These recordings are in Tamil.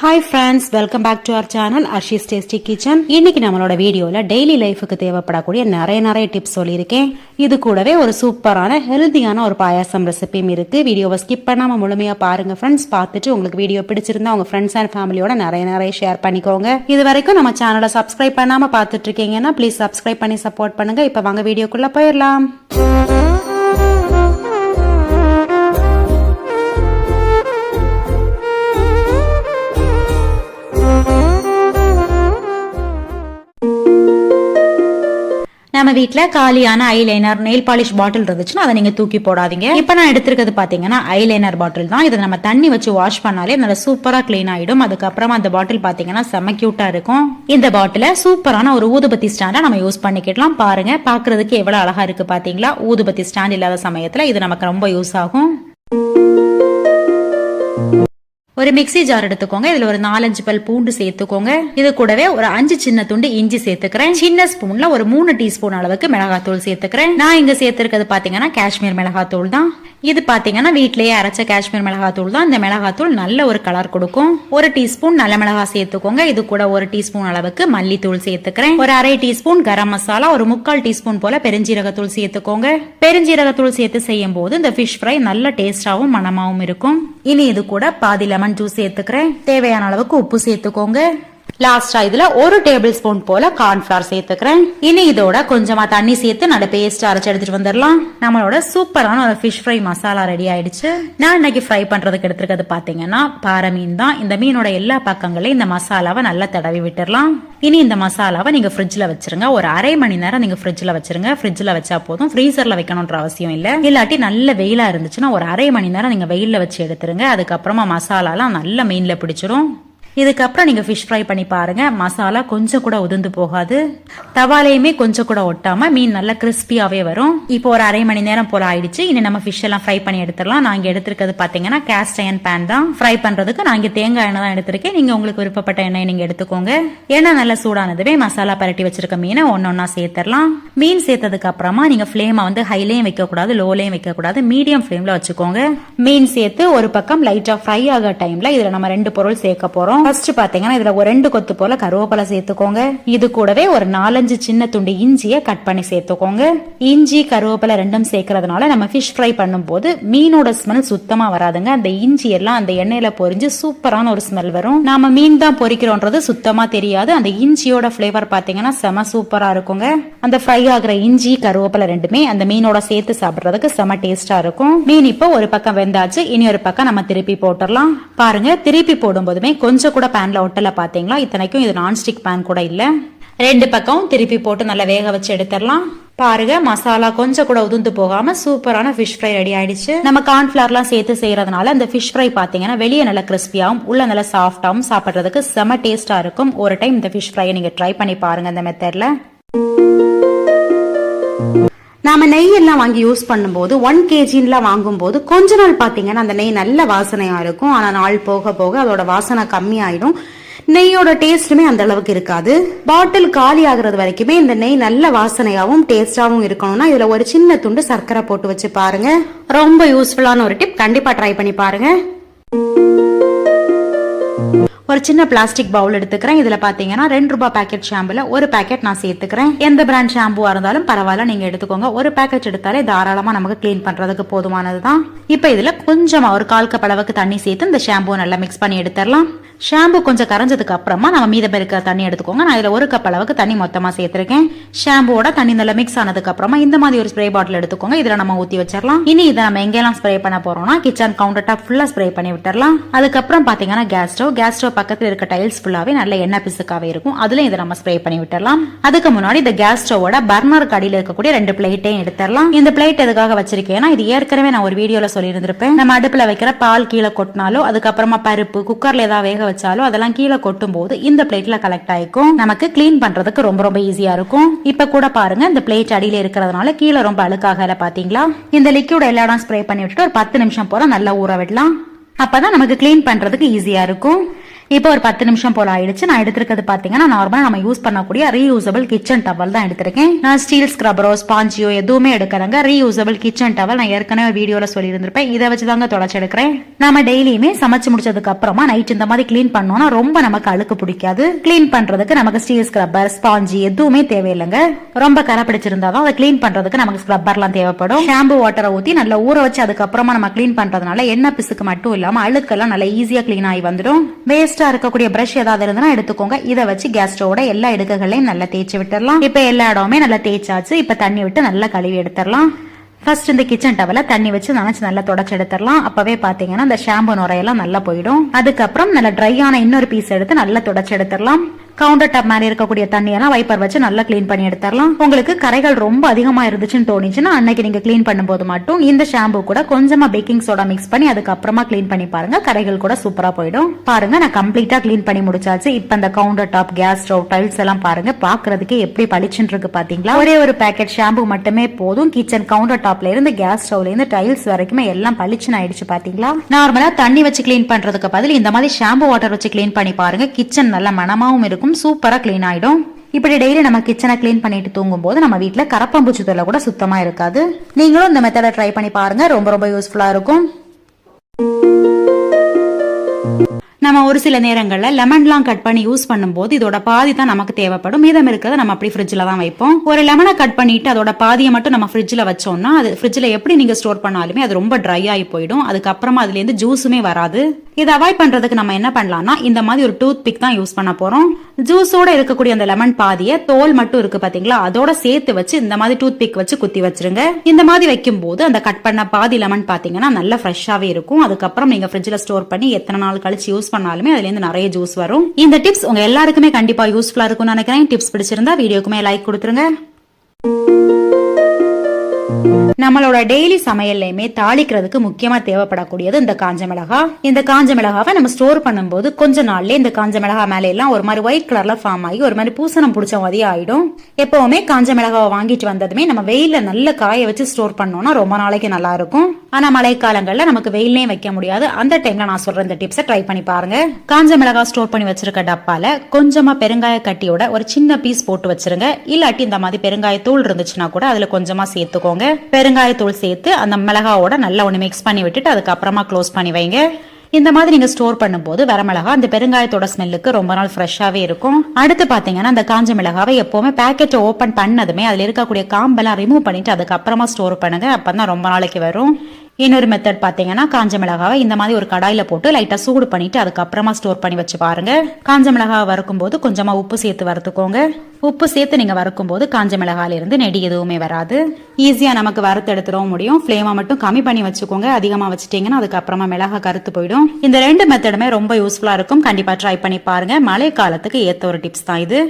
Hi friends welcome back to our channel Arshi's tasty kitchen இன்னைக்கு நம்மளோட வீடியோல டெய்லி லைஃபுக்கு தேவைப்படக்கூடிய நிறைய நிறைய டிப்ஸ் சொல்லியிருக்கேன். இது கூடவே ஒரு சூப்பரான ஹெல்த்தியான ஒரு பாயாசம் ரெசிபியும் இருக்கு. வீடியோவை ஸ்கிப் பண்ணாம முழுமையா பாருங்க ஃப்ரெண்ட்ஸ் பார்த்துட்டு உங்களுக்கு வீடியோ பிடிச்சிருந்தா உங்க ஃப்ரெண்ட்ஸ் அண்ட் ஃபேமிலியோட நிறைய நிறைய ஷேர் பண்ணிக்கோங்க. இது வரைக்கும் நம்ம சேனலை சப்ஸ்கிரைப் பண்ணாம பார்த்துட்டு இருக்கீங்கன்னா ப்ளீஸ் சப்ஸ்கிரைப் பண்ணி சப்போர்ட் பண்ணுங்க. இப்போ வாங்க வீடியோக்குள்ள போயிடலாம். நம்ம வீட்டில் காலியான ஐலைனர் நெயில் பாலிஷ் பாட்டில் இருந்துச்சுன்னா அதை நீங்க தூக்கி போடாதீங்க. இப்ப நான் எடுத்திருக்கிறது பாத்தீங்கன்னா ஐலைனர் பாட்டில் தான். இதை நம்ம தண்ணி வச்சு வாஷ் பண்ணாலே நல்லா சூப்பரா க்ளீன் ஆயிடும். அதுக்கப்புறமா அந்த பாட்டில் பாத்தீங்கன்னா செம்ம கியூட்டா இருக்கும். இந்த பாட்டில சூப்பரான ஒரு ஊதுபத்தி ஸ்டாண்டா நம்ம யூஸ் பண்ணிக்கலாம் பாருங்க பாக்குறதுக்கு எவ்வளவு அழகா இருக்கு பாத்தீங்களா? ஊதுபத்தி ஸ்டாண்ட் இல்லாத சமயத்துல இது நமக்கு ரொம்ப யூஸ் ஆகும். ஒரு மிக்ஸி ஜார் எடுத்துக்கோங்க. இதுல ஒரு நாலஞ்சு பல் பூண்டு சேர்த்துக்கோங்க. இது கூடவே ஒரு அஞ்சு சின்ன துண்டு இஞ்சி சேர்த்துக்கிறேன். சின்ன ஸ்பூன்ல ஒரு மூணு டீஸ்பூன் அளவுக்கு மிளகாத்தூள் சேர்த்துக்கிறேன். நான் இங்க சேர்த்திருக்கிறது பாத்தீங்கன்னா காஷ்மீர் மிளகாத்தூள் தான். இது பாத்தீங்கன்னா வீட்லயே அரைச்ச காஷ்மீர் மிளகாத்தூள் தான். இந்த மிளகாத்தூள் நல்ல ஒரு கலர் கொடுக்கும். ஒரு டீஸ்பூன் நல்ல மிளகாய் சேர்த்துக்கோங்க. இது கூட ஒரு டீஸ்பூன் அளவுக்கு மல்லித்தூள் சேர்த்துக்கிறேன். ஒரு அரை டீஸ்பூன் கரம் மசாலா ஒரு முக்கால் டீஸ்பூன் போல பெருஞ்சீரகத்தூள் சேர்த்துக்கோங்க. பெருஞ்சீரகத்தூள் சேர்த்து செய்யும் போது இந்த ஃபிஷ் ஃப்ரை நல்ல டேஸ்டாவும் மனமாவும் இருக்கும். இனி இது கூட பாதி லெமன் ஜூஸ் சேர்த்துக்கிறேன். தேவையான அளவுக்கு உப்பு சேர்த்துக்கோங்க. லாஸ்டா இதுல ஒரு டேபிள் ஸ்பூன் போல கார்ன்ஃபிளவர் சேர்த்துக்கிறேன். இனி இதோட கொஞ்சமா தண்ணி சேர்த்து நல்ல பேஸ்ட் அரைச்சு எடுத்துட்டு வந்துடலாம். நம்மளோட சூப்பரான ஒரு ஃபிஷ் ஃப்ரை மசாலா ரெடி ஆயிடுச்சு. நான் இன்னைக்கு ஃப்ரை பண்றதுக்கு எடுத்துருக்கிறது பாத்தீங்கன்னா பாறை மீன் தான். இந்த மீனோட எல்லா பக்கங்களையும் இந்த மசாலாவை நல்லா தடவி விட்டுடலாம். இனி இந்த மசாலாவை நீங்க ஃப்ரிட்ஜ்ல வச்சிருங்க. ஒரு அரை மணி நேரம் நீங்க ஃப்ரிட்ஜ்ல வச்சிருங்க. ஃப்ரிட்ஜ்ல வச்சா போதும். ஃப்ரீசர்ல வைக்கணும்ன்ற அவசியம் இல்ல. இல்லாட்டி நல்ல வெயிலா இருந்துச்சுன்னா ஒரு அரை மணி நேரம் நீங்க வெயில்ல வச்சு எடுத்துருங்க. அதுக்கப்புறமா மசாலாலாம் நல்ல மீன்ல பிடிச்சிரும். இதுக்கப்புறம் நீங்கள் ஃபிஷ் ஃப்ரை பண்ணி பாருங்கள் மசாலா கொஞ்சம் கூட உதிர்ந்து போகாது. தவாலையுமே கொஞ்சம் கூட ஒட்டாமல் மீன் நல்லா கிறிஸ்பியாகவே வரும். இப்போ ஒரு அரை மணி நேரம் போல ஆயிடுச்சு. இனி நம்ம ஃபிஷ் எல்லாம் ஃப்ரை பண்ணி எடுத்துடலாம். நான் இங்க எடுத்திருக்கிறது பார்த்தீங்கன்னா கேஸ்ட் அயன் பேன் தான். ஃப்ரை பண்ணுறதுக்கு நான் இங்கே தேங்காய் எண்ணெய் தான் எடுத்திருக்கேன். நீங்கள் உங்களுக்கு விருப்பப்பட்ட எண்ணெய் நீங்கள் எடுத்துக்கோங்க. எண்ணெய் நல்லா சூடானதுவே மசாலா பரட்டி வச்சிருக்க மீனை ஒன்று ஒன்றா சேர்த்துடலாம். மீன் சேர்த்ததுக்கு அப்புறமா நீங்கள் ஃப்ளேமை வந்து ஹைலேயும் வைக்கக்கூடாது லோலேயும் லோலையும் மீடியம் ஃப்ளேமில் வச்சுக்கோங்க. மீன் சேர்த்து ஒரு பக்கம் லைட்டாக ஃப்ரை ஆக டைமில் இதில் நம்ம ரெண்டு பொருள் சேர்க்க போகிறோம் ஃபர்ஸ்ட் பாத்தீங்கன்னா இதுல ஒரு ரெண்டு கொத்து போல கருவேப்பிலை சேர்த்துக்கோங்க. இது கூடவே ஒரு நாலஞ்சு சின்ன துண்டு இஞ்சியை கட் பண்ணி சேர்த்துக்கோங்க. இஞ்சி கருவேப்பிலை ரெண்டும் சேர்க்கறதுனால நம்ம ஃபிஷ் ஃப்ரை பண்ணும்போது மீனோட ஸ்மெல் சுத்தமா வராதுங்க. அந்த இஞ்சி எல்லாம் அந்த எண்ணெயில பொரிஞ்சு சூப்பரான ஒரு ஸ்மெல் வரும். நாம மீன் தான் பொரிக்கிறோன்றது சுத்தமா தெரியாது. அந்த இஞ்சியோட ஃபிளேவர் பாத்தீங்கன்னா செம சூப்பரா இருக்குங்க. அந்த ஃப்ரை ஆகுற இஞ்சி கருவேப்பிலை ரெண்டுமே அந்த மீனோட சேர்த்து சாப்பிடுறதுக்கு செம டேஸ்டா இருக்கும். மீன் இப்போ ஒரு பக்கம் வெந்தாச்சு இனி ஒரு பக்கம் நம்ம திருப்பி போட்டுடலாம். பாருங்க திருப்பி போடும்போதுமே கொஞ்சம் கூட பேன்ல ஒட்டல பாத்தீங்களா இத்தனைக்கும் இது நான்ஸ்டிக் பேன் கூட இல்ல. ரெண்டு பக்கம் திருப்பி போட்டு நல்லா வேக வச்சு எடுத்துடலாம். பாருங்க மசாலா கொஞ்சம் கூட உதுந்து போகாம சூப்பரான ஃபிஷ் ஃப்ரை ரெடி ஆயிடுச்சு. நம்ம கார்ன்ஃபிளவர்லாம் சேர்த்து செய்யறதுனால அந்த ஃபிஷ் ஃப்ரை பாத்தீங்கன்னா வெளியே நல்ல கிறிஸ்பியாகவும் உள்ள நல்ல சாஃப்டாகவும் சாப்பிட்றதுக்கு செம டேஸ்டா இருக்கும். ஒரு டைம் இந்த ஃபிஷ் ஃப்ரையை நீங்க ட்ரை பண்ணி பாருங்க இந்த மெத்தட்ல நாம நெய் எல்லாம் வாங்கி யூஸ் பண்ணும்போது ஒன் கேஜின்லாம் வாங்கும்போது கொஞ்ச நாள் பார்த்தீங்கன்னா அந்த நெய் நல்ல வாசனையாக இருக்கும். ஆனால் நாள் போக போக அதோட வாசனை கம்மியாயிடும். நெய்யோட டேஸ்ட்டுமே அந்த அளவுக்கு இருக்காது. பாட்டில் காலி ஆகுறது வரைக்குமே இந்த நெய் நல்ல வாசனையாகவும் டேஸ்டாகவும் இருக்கணும்னா இதில் ஒரு சின்ன துண்டு சர்க்கரை போட்டு வச்சு பாருங்க. ரொம்ப யூஸ்ஃபுல்லான ஒரு டிப் கண்டிப்பாக ட்ரை பண்ணி பாருங்க. ஒரு சின்ன பிளாஸ்டிக் பவுல் எடுத்துக்கிறேன். இதுல பாத்தீங்கன்னா ரெண்டு ரூபாய் பேக்கெட் ஷாம்புல ஒரு பேக்கெட் நான் சேர்த்துக்கிறேன். எந்த பிராண்ட் ஷாம்புவா இருந்தாலும் பரவாயில்ல நீங்க எடுத்துக்கோங்க. ஒரு பேக்கெட் எடுத்தாலே தாராளமா நமக்கு க்ளீன் பண்றதுக்கு போதுமானதுதான். இப்ப இதுல கொஞ்சமா ஒரு கால் கப் அளவுக்கு தண்ணி சேர்த்து இந்த ஷாம்பு நல்லா மிக்ஸ் பண்ணி எடுத்துடலாம். ஷாம்பு கொஞ்சம் கரைஞ்சதுக்கு அப்புறமா நம்ம மீதம் இருக்க தண்ணி எடுத்துக்கோங்க. நான் இதில் ஒரு கப் அளவுக்கு தண்ணி மொத்தமாக சேர்த்துருக்கேன். ஷாம்புவோட தண்ணி நல்லா மிக்ஸ் ஆனதுக்கு அப்புறமா இந்த மாதிரி ஒரு ஸ்ப்ரே பாட்டில் எடுத்துக்கோங்க. இதில் நம்ம ஊற்றி வச்சிடலாம். இனி இதை நம்ம எங்கெல்லாம் ஸ்ப்ரே பண்ண போறோம்னா கிச்சன் கவுண்டர் டாப் ஃபுல்லாக ஸ்ப்ரே பண்ணி விட்டுறலாம் அதுக்கப்புறம் பார்த்தீங்கன்னா கேஸ் ஸ்டவ் கேஸ் ஸ்டவ் பக்கத்தில் இருக்க டைல்ஸ் ஃபுல்லாவே நல்ல எண்ணெய் பிசுக்காவே இருக்கும். அதுலேயும் இதை நம்ம ஸ்ப்ரே பண்ணி விட்டுறலாம் அதுக்கு முன்னாடி இந்த கேஸ் ஸ்டவோட பர்னர் கடியில் இருக்கக்கூடிய ரெண்டு பிளேட்டையும் எடுத்துடலாம். இந்த பிளேட் எதுக்காக வச்சிருக்கேன்னா இது ஏற்கனவே நான் ஒரு வீடியோவில் சொல்லியிருந்திருப்பேன். நம்ம அடுப்பில் வைக்கிற பால் கீழே கொட்டினாலோ அதுக்கப்புறமா பருப்பு குக்கரில் ஏதாவது வேக வச்சாலும் அதெல்லாம் கீழே கொட்டும் போது இந்த பிளேட்ல கலெக்ட் ஆயிக்கும். நமக்கு கிளீன் பண்றதுக்கு ரொம்ப ரொம்ப ஈஸியா இருக்கும். இப்ப கூட பாருங்க இந்த பிளேட் அடியில இருக்கிறதுனால கீழே ரொம்ப அழுக்காகல பாத்தீங்களா? இந்த லிக்யூட் எல்லா இடம் ஸ்ப்ரே பண்ணி விட்டுட்டு ஒரு பத்து நிமிஷம் போல நல்லா ஊற விடலாம். அப்பதான் நமக்கு கிளீன் பண்றதுக்கு ஈஸியா இருக்கும். இப்போ ஒரு பத்து நிமிஷம் போல ஆயிடுச்சு. நான் எடுத்திருக்கிறது பாத்தீங்கன்னா நார்மலா நம்ம யூஸ் பண்ணக்கூடிய ரீயூசபிள் கிச்சன் டவல் தான் எடுத்திருக்கேன். நான் ஸ்டீல் ஸ்க்ரப்பரோ ஸ்பாஞ்சியோ எதுவுமே எடுக்கிறேங்க ரீயூசபிள் கிச்சன் டவல் நான் ஏற்கனவே வீடியோல சொல்லியிருந்திருப்பேன். இதை வச்சு தாங்க தொடச்சு எடுக்கிறேன். நம்ம டெய்லியுமே சமைச்சு முடிச்சதுக்கு அப்புறமா நைட் இந்த மாதிரி க்ளீன் பண்ணோம்னா ரொம்ப நமக்கு அழுக்கு பிடிக்காது. க்ளீன் பண்றதுக்கு நமக்கு ஸ்டீல் ஸ்க்ரப்பர் ஸ்பாஞ்சி எதுவுமே தேவையில்லைங்க. ரொம்ப கரை பிடிச்சிருந்தாதான் அதை க்ளீன் பண்றதுக்கு நமக்கு ஸ்க்ரப்பர்லாம் தேவைப்படும். ஷாம்பு வாட்டரை ஊத்தி நல்லா ஊற வச்சு அதுக்கப்புறமா நம்ம க்ளீன் பண்றதுனால என்ன பிசுக்கு மட்டும் இல்லாம அழுக்கெல்லாம் நல்லா ஈஸியா க்ளீன் ஆகி வந்துடும். வேஸ்ட் இருக்கக்கூடிய பிரஷ் ஏதாவது இருந்ததுன்னா எடுத்துக்கோங்க. இதை வச்சு கேஸ் ஸ்டவோட எல்லா இடுக்குகளையும் நல்லா தேய்ச்சி விட்டுறலாம். இப்ப எல்லா இடமுமே நல்லா தேய்ச்சாச்சு. இப்ப தண்ணி விட்டு நல்லா கழுவி எடுத்துடலாம் ஃபர்ஸ்ட் இந்த கிச்சன் டவல தண்ணி வச்சு நினைச்சு நல்லா தொடச்சு எடுத்துடலாம் அப்பவே பாத்தீங்கன்னா இந்த ஷாம்பு நுரையெல்லாம் நல்லா போயிடும். அதுக்கப்புறம் நல்லா ட்ரை ஆன இன்னொரு பீஸ் எடுத்து நல்லா தொடச்சு எடுத்துடலாம் கவுண்டர் டாப் மேல இருக்கக்கூடிய தண்ணியெல்லாம் வைப்பர் வச்சு நல்லா க்ளீன் பண்ணி எடுத்துடலாம். உங்களுக்கு கரைகள் ரொம்ப அதிகமா இருந்துச்சுன்னு தோணுச்சுன்னா அன்னைக்கு நீங்க க்ளீன் பண்ணும்போது மட்டும் இந்த ஷாம்பு கூட கொஞ்சமா பேக்கிங் சோடா மிக்ஸ் பண்ணி அதுக்கப்புறமா க்ளீன் பண்ணி பாருங்க. கரைகள் கூட சூப்பரா போயிடும். பாருங்க நான் கம்ப்ளீட்டா க்ளீன் பண்ணி முடிச்சாச்சு. இப்ப இந்த counter top gas stove tiles எல்லாம் பாருங்க. பாக்குறதுக்கு எப்படி பளிச்சுன்னு இருக்கு பாத்தீங்களா? ஒரே ஒரு பேக்கெட் ஷாம்பு மட்டுமே போதும். கிச்சன் கவுண்டர் டாப்ல இருந்து கேஸ் ஸ்டவ்ல இருந்து டைல்ஸ் வரைக்குமே எல்லாம் பளிச்சுன்னு ஆயிடுச்சு பாத்தீங்களா? நார்மலா தண்ணி வச்சு க்ளீன் பண்றதுக்கு பதில் இந்த மாதிரி ஷாம்பு வாட்டர் வச்சு க்ளீன் பண்ணி பாருங்க. கிச்சன் நல்ல மனமாவும் இருக்கும். சூப்பராக க்ளீன் ஆகிடும் இப்படி டெய்லி நம்ம கிச்சனை க்ளீன் பண்ணிட்டு தூங்கும் போது நம்ம வீட்டில் கரப்பாம்பூச்சி தொல்லை கூட சுத்தமாக இருக்காது. நீங்களும் இந்த மெத்தடை ட்ரை பண்ணி பாருங்கள் ரொம்ப ரொம்ப யூஸ்ஃபுல்லாக இருக்கும். நம்ம ஒரு சில நேரங்களில் லெமன்லாம் கட் பண்ணி யூஸ் பண்ணும்போது இதோட பாதி தான் நமக்கு தேவைப்படும். மீதம் இருக்கிறத நம்ம அப்படி ஃப்ரிட்ஜில் தான் வைப்போம். ஒரு லெமனை கட் பண்ணிட்டு அதோட பாதியை மட்டும் நம்ம ஃப்ரிட்ஜில் வச்சோம்னா அது ஃப்ரிட்ஜில் எப்படி நீங்கள் ஸ்டோர் பண்ணாலுமே அது ரொம்ப ட்ரை ஆகி போயிடும். அதுக்கப்புறமா அதுலேருந்து ஜூஸுமே வராது. இதை அவாய்ட் பண்ணுறதுக்கு நம்ம என்ன பண்ணலாம்னா இந்த மாதிரி ஒரு டூத் பிக் தான் யூஸ் பண்ண போகிறோம் ஜூஸோட இருக்கக்கூடிய அந்த லெமன் பாதியை தோல் மட்டும் இருக்கு பார்த்தீங்களா அதோட சேர்த்து வச்சு இந்த மாதிரி டூத் பிக் வச்சு குத்தி வச்சிருங்க. இந்த மாதிரி வைக்கும் போது அந்த கட் பண்ண பாதி லெமன் பார்த்தீங்கன்னா நல்லா ஃப்ரெஷ்ஷாகவே இருக்கும். அதுக்கப்புறம் நீங்கள் ஃப்ரிட்ஜில் ஸ்டோர் பண்ணி எத்தனை நாள் கழிச்சு யூஸ் பண்ணாலுமே அதுல இருந்து நிறைய ஜூஸ் வரும். இந்த டிப்ஸ் உங்க எல்லாருக்குமே கண்டிப்பா யூஸ்ஃபுல்லா இருக்கும்னு நினைக்கிறேன். டிப்ஸ் பிடிச்சிருந்தா வீடியோக்குமே லைக் கொடுத்துருங்க. நம்மளோட டெய்லி சமையல்லையுமே தாளிக்கிறதுக்கு முக்கியமா தேவைப்படக்கூடியது இந்த காஞ்ச மிளகா. இந்த காஞ்ச மிளகாவை நம்ம ஸ்டோர் பண்ணும்போது கொஞ்ச நாள்ல இந்த காஞ்ச மிளகா மேல எல்லாம் ஒரு மாதிரி ஒயிட் கலர்ல ஃபார்ம் ஆகி ஒரு மாதிரி பூசணம் பிடிச்ச மாதிரி ஆயிடும். எப்பவுமே காஞ்ச மிளகாவை வாங்கிட்டு வந்ததுமே நம்ம வெயில நல்ல காய வச்சு ஸ்டோர் பண்ணோம்னா ரொம்ப நாளைக்கு நல்லா இருக்கும். ஆனா மழைக்காலங்கள்ல நமக்கு வெயிலையும் வைக்க முடியாது. அந்த டைம்ல நான் சொல்ற இந்த டிப்ஸை ட்ரை பண்ணி பாருங்க. காஞ்ச மிளகா ஸ்டோர் பண்ணி வச்சிருக்க டப்பால கொஞ்சமா பெருங்காய கட்டியோட ஒரு சின்ன பீஸ் போட்டு வச்சிருங்க. இல்லாட்டி இந்த மாதிரி பெருங்காய தூள் இருந்துச்சுன்னா கூட அதுல கொஞ்சமா சேர்த்துக்கோங்க. பெருங்காயத்தூள் சேர்த்து அந்த மிளகாவோட நல்லா ஒன்று மிக்ஸ் பண்ணி விட்டுட்டு அதுக்கப்புறமா க்ளோஸ் பண்ணி வைங்க. இந்த மாதிரி நீங்கள் ஸ்டோர் பண்ணும்போது வரமிளகா அந்த பெருங்காயத்தோட ஸ்மெல்லுக்கு ரொம்ப நாள் ஃப்ரெஷ்ஷாகவே இருக்கும். அடுத்து பார்த்தீங்கன்னா அந்த காஞ்ச மிளகாவை எப்போவுமே பேக்கெட்டை ஓப்பன் பண்ணதுமே அதில் இருக்கக்கூடிய காம்பெல்லாம் ரிமூவ் பண்ணிட்டு அதுக்கப்புறமா ஸ்டோர் பண்ணுங்க. அப்பதான் ரொம்ப நாளைக்கு வரும். இன்னொரு மெத்தட் பார்த்தீங்கன்னா காஞ்ச மிளகாவை இந்த மாதிரி ஒரு கடாயில போட்டு லைட்டா சூடு பண்ணிட்டு அதுக்கப்புறமா ஸ்டோர் பண்ணி வச்சு பாருங்க. காஞ்ச மிளகாவை வறுக்கும் போது கொஞ்சமா உப்பு சேர்த்து வறுத்துக்கோங்க. உப்பு சேர்த்து நீங்க வறுக்கும் போது காஞ்ச மிளகாயில இருந்து நெடி எதுவுமே வராது. ஈஸியா நமக்கு வறுத்து எடுத்துடவும் முடியும். ஃப்ளேமை மட்டும் கம்மி பண்ணி வச்சுக்கோங்க. அதிகமா வச்சுட்டீங்கன்னா அதுக்கப்புறமா மிளகா கருத்து போயிடும். இந்த ரெண்டு மெத்தடுமே ரொம்ப யூஸ்ஃபுல்லா இருக்கும். கண்டிப்பா ட்ரை பண்ணி பாருங்க. மழை காலத்துக்கு ஏத்த ஒரு டிப்ஸ் தான் இது.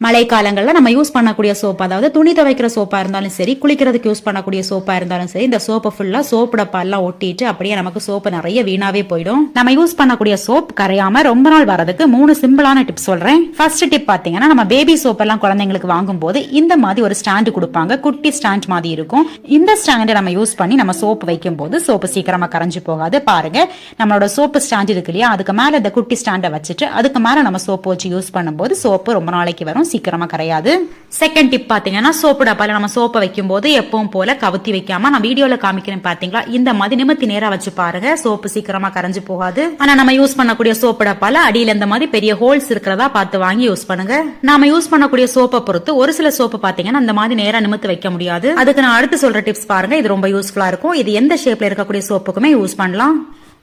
மழை காலங்களில் நம்ம யூஸ் பண்ணக்கூடிய சோப் அதாவது துணி துவைக்கிற சோப்பாக இருந்தாலும் சரி குளிக்கிறதுக்கு யூஸ் பண்ணக்கூடிய சோப்பாக இருந்தாலும் சரி இந்த சோப்பை ஃபுல்லாக சோப்பு டப்பாலாம் ஒட்டிட்டு அப்படியே நமக்கு சோப்பு நிறைய வீணாவே போயிடும். நம்ம யூஸ் பண்ணக்கூடிய சோப் கரையாம ரொம்ப நாள் வரதுக்கு மூணு சிம்பிளான டிப்ஸ் சொல்றேன். ஃபர்ஸ்ட் டிப் பார்த்தீங்கன்னா நம்ம பேபி சோப் எல்லாம் குழந்தைங்களுக்கு வாங்கும்போது இந்த மாதிரி ஒரு ஸ்டாண்டு கொடுப்பாங்க. குட்டி ஸ்டாண்ட் மாதிரி இருக்கும். இந்த ஸ்டாண்டை நம்ம யூஸ் பண்ணி நம்ம சோப்பு வைக்கும் போது சோப்பு சீக்கிரமா கரைஞ்சு போகாது. பாருங்க நம்மளோட சோப்பு ஸ்டாண்ட் இருக்கு இல்லையா? அதுக்கு மேல இந்த குட்டி ஸ்டாண்டை வச்சுட்டு அதுக்கு மேல நம்ம சோப்பு வச்சு யூஸ் பண்ணும்போது சோப்பு ரொம்ப நாளைக்கு வரும். சீக்கிரமா கரையாது. செகண்ட் டிப் பாத்தீங்கன்னா சோப்பு டப்பாவில் நம்ம சோப்பை வைக்கும் போது எப்பவும் போல கவுத்தி வைக்காம நான் வீடியோல காமிக்கிறேன் பாத்தீங்களா? இந்த மாதிரி நிமித்தி நேரா வச்சு பாருங்க. சோப்பு சீக்கிரமா கரைஞ்சு போகாது. ஆனா நம்ம யூஸ் பண்ணக்கூடிய சோப்பு டப்பால அடியில இந்த மாதிரி பெரிய ஹோல்ஸ் இருக்கிறதா பார்த்து வாங்கி யூஸ் பண்ணுங்க. நாம யூஸ் பண்ணக்கூடிய சோப்பை பொறுத்து ஒரு சில சோப்பு பாத்தீங்கன்னா இந்த மாதிரி நேராக நிமித்து வைக்க முடியாது. அதுக்கு நான் அடுத்து சொல்ற டிப்ஸ் பாருங்க. இது ரொம்ப யூஸ்ஃபுல்லா இருக்கும். இது எந்த ஷேப்ல இருக்கக்கூடிய சோப்புக்குமே யூஸ் பண்ணலாம்.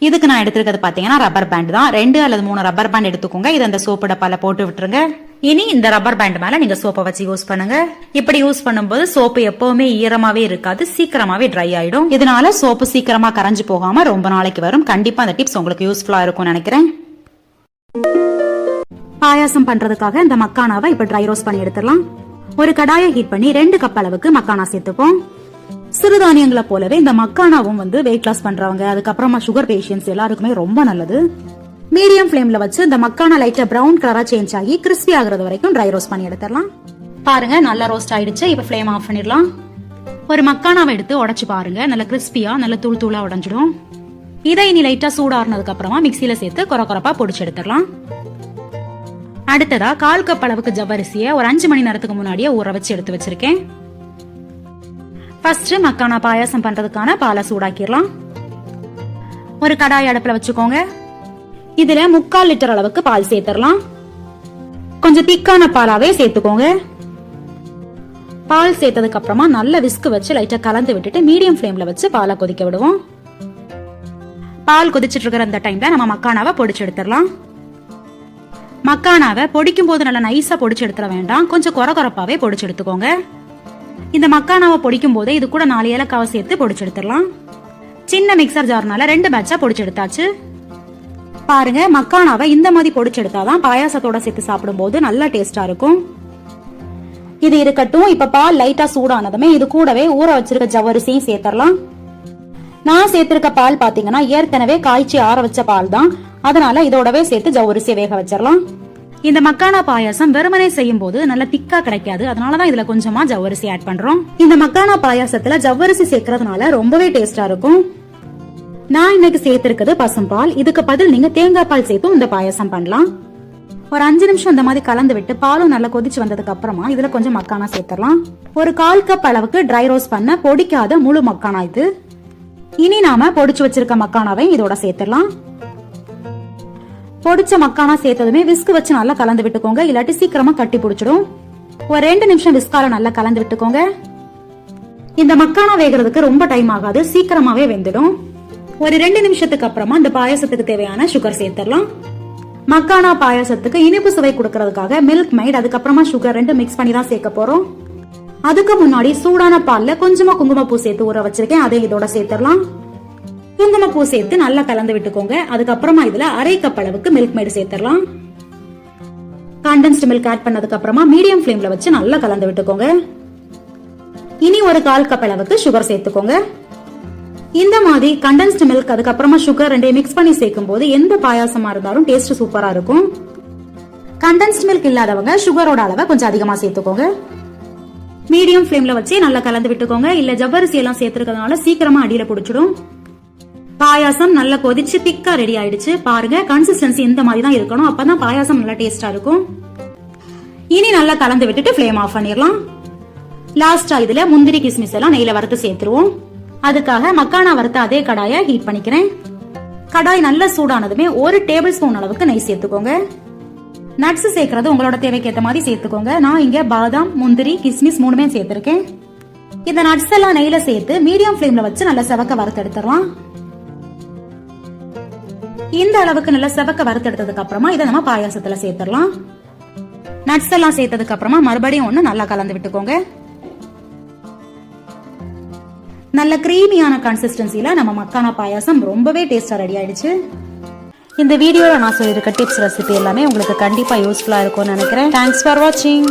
இதுக்கு நான் எடுத்திருக்கிறது பாத்தீங்கன்னா ரப்பர் பேண்ட் தான். ரெண்டு அல்லது மூணு ரப்பர் பேண்ட் எடுத்துக்கோங்க. இது அந்த சோப்பு டப்பால போட்டு விட்டுருங்க. இனி இந்த ரப்பர் பேண்ட் மேல நீங்க சோப்பை வச்சு யூஸ் பண்ணுங்க. இப்படி யூஸ் பண்ணும்போது சோப்பு எப்பவுமே ஈரமாவே இருக்காது சீக்கிரமாவே ட்ரை ஆயிடும். இதனால சோப்பு சீக்கிரமா கரைஞ்சு போகாம ரொம்ப நாளைக்கு வரும். கண்டிப்பா அந்த டிப்ஸ் உங்களுக்கு யூஸ்ஃபுல்லா இருக்கும் நினைக்கிறேன். பாயாசம் பண்றதுக்காக இந்த மக்கானாவை இப்ப ட்ரை ரோஸ்ட் பண்ணி எடுத்துடலாம். ஒரு கடாயை ஹீட் பண்ணி ரெண்டு கப் அளவுக்கு மக்கானா சேர்த்துப்போம். சிறுதானியங்களை போலவே இந்த மக்கானாவும் வந்து வெயிட் லாஸ் பண்றவங்க அதுக்கப்புறமா சுகர் பேஷியன்ஸ் எல்லாருக்குமே ரொம்ப நல்லது. மீடியம் ஃப்ளேம்ல வச்சு இந்த மக்கானா லைட்டா பிரவுன் கலரா சேஞ்ச் ஆகி கிறிஸ்பி ஆகுறது வரைக்கும் ட்ரை ரோஸ்ட் பண்ணி எடுத்துடலாம். பாருங்க நல்லா ரோஸ்ட் ஆயிடுச்சு. இப்ப ஃப்ளேம் ஆஃப் பண்ணிடலாம். ஒரு மக்கானாவை எடுத்து உடச்சு பாருங்க. நல்ல கிறிஸ்பியா நல்ல தூள் தூளா உடஞ்சிடும். இதை இனி லைட்டா சூடாறுனதுக்கு அப்புறமா மிக்சியில சேர்த்து கொர குறப்பா பொடிச்சு எடுத்துடலாம். அடுத்ததா கால் கப் அளவுக்கு ஜவ்வரிசியை ஒரு அஞ்சு மணி நேரத்துக்கு முன்னாடியே ஊற வச்சு எடுத்து வச்சிருக்கேன். ஃபர்ஸ்ட் மக்கானா பாயாசம் பண்றதுக்கான பாலை சூடாக்கிடலாம். ஒரு கடாய் அடுப்புல வச்சுக்கோங்க. இதுல முக்கால் லிட்டர் அளவுக்கு பால் சேர்த்துடலாம். கொஞ்சம் திக்கான பாலாவே சேர்த்துக்கோங்க. பால் சேர்த்ததுக்கு அப்புறமா நல்ல விஸ்க் வச்சு லைட்டா கலந்து விட்டுட்டு மீடியம் ஃப்ளேம்ல வச்சு பாலை கொதிக்க விடுவோம். பால் கொதிச்சிட்டு இருக்கிற அந்த டைம்ல நம்ம மக்கானாவை பொடிச்சு எடுத்துடலாம். மக்கானாவை பொடிக்கும் போது நல்லா நைஸா பொடிச்சு எடுத்துட வேண்டாம். கொஞ்சம் கொர குறப்பாவே பொடிச்சு எடுத்துக்கோங்க. இந்த மக்கானாவை பொடிக்கும் போதே இது கூட நாலு ஏலக்காவை சேர்த்து பொடிச்சு எடுத்துடலாம். சின்ன மிக்சர் ஜார்னால ரெண்டு பேட்சா பொடிச்சு எடுத்தாச்சு. பாருங்க மக்கானாவை இந்த மாதிரி பொடிச்சு எடுத்தாதான் பாயாசத்தோட சேர்த்து சாப்பிடும்போது நல்லா டேஸ்டா இருக்கும். இது இருக்கட்டும் இப்ப பால் லைட்டா சூடானதுமே இது கூடவே ஊற வச்சிருக்க ஜவ்வரிசியும் சேர்த்தரலாம். நான் சேர்த்திருக்க பால் பாத்தீங்கன்னா ஏற்கனவே காய்ச்சி ஆற வச்ச பால் தான். அதனால இதோடவே சேர்த்து ஜவரிசியை வேக வச்சிடலாம் இந்த மக்கானா பாயாசம் வெறுமனே செய்யும் போது நல்ல திக்கா கிடைக்காது. அதனாலதான் இதுல கொஞ்சமா ஜவ்வரிசி ஆட் பண்றோம். இந்த மக்கானா பாயாசத்துல ஜவ்வரிசி சேர்க்கறதுனால ரொம்பவே டேஸ்டா இருக்கும். நான் இன்னைக்கு சேர்த்திருக்கிறது பசும்பால் இதுக்கு பதில் நீங்க தேங்காய் பால் சேர்த்தும் இந்த பாயசம் பண்ணலாம். ஒரு அஞ்சு நிமிஷம் இந்த மாதிரி கலந்து விட்டு பாலும் நல்லா கொதிச்சு வந்ததுக்கு அப்புறமா இதுல கொஞ்சம் மக்கானா சேர்த்துடலாம். ஒரு கால் கப் அளவுக்கு ட்ரை ரோஸ்ட் பண்ண பொடிக்காத முழு மக்கானா இது. இனி நாம பொடிச்சு வச்சிருக்க மக்கானாவை இதோட சேர்த்துடலாம். பொடிச்ச மக்கானா சேர்த்ததுமே விஸ்க் வச்சு நல்லா கலந்து விட்டுக்கோங்க. இல்லாட்டி சீக்கிரமா கட்டி பிடிச்சிடும். ஒரு ரெண்டு நிமிஷம் விஸ்கால நல்லா கலந்து விட்டுக்கோங்க. இந்த மக்கானா வேகிறதுக்கு ரொம்ப டைம் ஆகாது. சீக்கிரமாவே வெந்துடும். ஒரு ரெண்டு நிமிஷத்துக்கு அப்புறமா இந்த பாயாசத்துக்கு தேவையான சுகர் சேர்த்துடலாம். மக்கானா பாயாசத்துக்கு இனிப்பு சுவை கொடுக்கறதுக்காக மில்க் மைட் அதுக்கப்புறமா சுகர் ரெண்டு மிக்ஸ் பண்ணி தான் சேர்க்க போறோம். அதுக்கு முன்னாடி சூடான பால்ல கொஞ்சமா குங்குமப்பூ சேர்த்து ஊற வச்சிருக்கேன். அதை இதோட சேர்த்துடலாம். குங்குமப்பூ சேர்த்து நல்லா கலந்து விட்டுக்கோங்க. அதுக்கப்புறமா இதுல அரை கப் அளவுக்கு மில்க் மைடு சேர்த்துடலாம். கண்டென்ஸ்ட் மில்க் ஆட் பண்ணதுக்கு அப்புறமா மீடியம் ஃப்ளேம்ல வச்சு நல்லா கலந்து விட்டுக்கோங்க. இனி ஒரு கால் கப் அளவுக்கு சுகர் சேர்த்துக்கோங்க. இந்த மாதிரி கண்டென்ஸ்டு மில்க் அதுக்கப்புறமா சுகர் ரெண்டையும் மிக்ஸ் பண்ணி சேர்க்கும் போது எந்த பாயாசமா இருந்தாலும் டேஸ்ட் சூப்பரா இருக்கும். கண்டென்ஸ்ட் மில்க் இல்லாதவங்க சுகரோட அளவை கொஞ்சம் அதிகமா சேர்த்துக்கோங்க. மீடியம் ஃப்ளேம்ல வச்சு நல்லா கலந்து விட்டுக்கோங்க. இல்ல ஜவ்வரிசி எல்லாம் சேர்த்துருக்கிறதுனால சீக்கிரமா அடியில பிடிச்சிடும். பாயாசம் நல்லா கொதிச்சு திக்கா ரெடி ஆயிடுச்சு. பாருங்க கன்சிஸ்டன்சி இந்த மாதிரி தான் இருக்கணும். அப்பதான் பாயாசம் நல்லா டேஸ்டா இருக்கும். இனி நல்லா கலந்து விட்டுட்டு ஃப்ளேம் ஆஃப் பண்ணிடலாம் லாஸ்டா இதுல முந்திரி கிஸ்மிஸ் எல்லாம் நெய்ல வறுத்து சேர்த்துருவோம். அதுக்காக மக்கானா வறுத்த அதே கடாயை ஹீட் பண்ணிக்கிறேன். கடாய் நல்லா சூடானதுமே ஒரு டேபிள் ஸ்பூன் அளவுக்கு நெய் சேர்த்துக்கோங்க. நட்ஸ் சேர்க்கறது உங்களோட தேவைக்கு ஏற்ற மாதிரி சேர்த்துக்கோங்க. நான் இங்க பாதாம் முந்திரி கிஸ்மிஸ் மூணுமே சேர்த்திருக்கேன். இந்த நட்ஸ் எல்லாம் நெய்ல சேர்த்து மீடியம் ஃப்ளேம்ல வச்சு நல்லா செவக்க வறுத்தெடுத்துடலாம் இந்த அளவுக்கு நல்லா செவக்க வறுத்தெடுத்ததுக்கு அப்புறமா இதை நம்ம பாயாசத்துல சேர்த்துடலாம். நட்ஸ் எல்லாம் சேர்த்ததுக்கு அப்புறமா மறுபடியும் ஒண்ணு நல்லா கலந்து விட்டுக்கோங்க. நல்ல க்ரீமியான கன்சிஸ்டன்சியில் நம்ம மக்கானா பாயாசம் ரொம்பவே டேஸ்ட்டாக ரெடி ஆயிடுச்சு. இந்த வீடியோவில் நான் சொல்லியிருக்க டிப்ஸ் ரெசிபி எல்லாமே உங்களுக்கு கண்டிப்பாக யூஸ்ஃபுல்லாக இருக்கும்னு நினைக்கிறேன். தேங்க்ஸ் ஃபார் வாட்சிங்